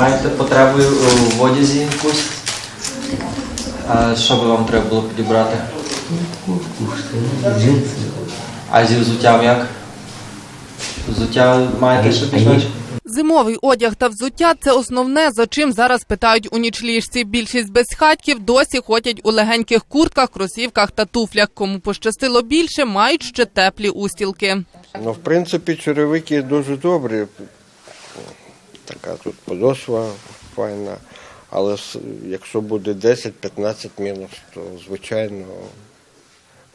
маєте потребу в одязі якусь? А що би вам треба було підібрати? А зі взуттям як? Взуття маєте ще підходить? Зимовий одяг та взуття це основне, за чим зараз питають у нічліжці. Більшість безхатьків досі ходять у легеньких куртках, кросівках та туфлях. Кому пощастило більше, мають ще теплі устілки. Ну, в принципі, черевики дуже добрі. Така тут подошва файна. Але якщо буде 10-15 мінус, то звичайно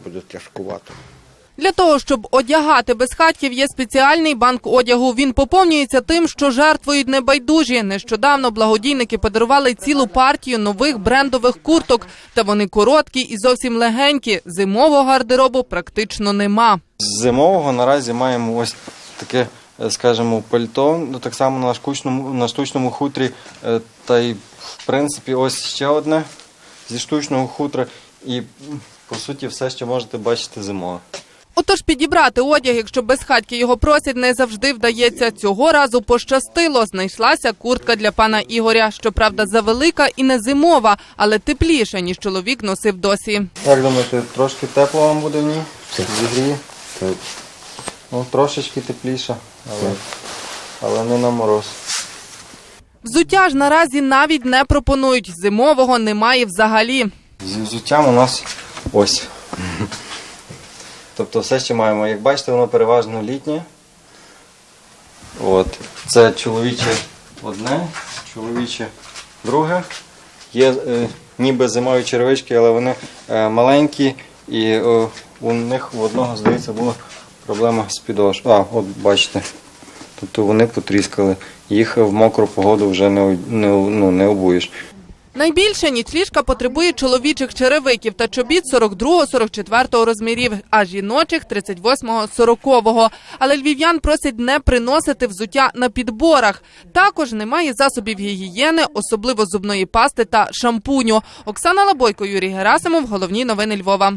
буде тяжкувато. Для того, щоб одягати безхатьків, є спеціальний банк одягу. Він поповнюється тим, що жертвують небайдужі. Нещодавно благодійники подарували цілу партію нових брендових курток. Та вони короткі і зовсім легенькі. Зимового гардеробу практично нема. З зимового наразі маємо ось таке, скажімо, пальто, ну, так само на штучному, на штучному хутрі, е, та й в принципі ось ще одне зі штучного хутра. І по суті все, що можете бачити зимове. Отож, підібрати одяг, якщо безхатьки його просять, не завжди вдається. Цього разу пощастило. Знайшлася куртка для пана Ігоря. Щоправда, завелика і не зимова, але тепліша, ніж чоловік носив досі. Як думаєте, трошки тепло вам буде в ній? Зігріє? Ну, трошечки тепліше, але, але не на мороз. Взуття ж наразі навіть не пропонують. Зимового немає взагалі. Зі взуттям у нас ось. Тобто все, що маємо. Як бачите, воно переважно літнє. От. Це чоловіче одне, чоловіче друге. Є е, ніби зимові черевички, але вони е, маленькі і е, у них у одного, здається, була проблема з підошвою. А, от бачите. Тобто вони потріскали. Їх в мокру погоду вже не, не, ну, не обуєш. Найбільше нічліжка потребує чоловічих черевиків та чобіт 42-44 розмірів, а жіночих 38-40. Але львів'ян просять не приносити взуття на підборах. Також немає засобів гігієни, особливо зубної пасти та шампуню. Оксана Лабойко, Юрій Герасимов. Головні новини Львова.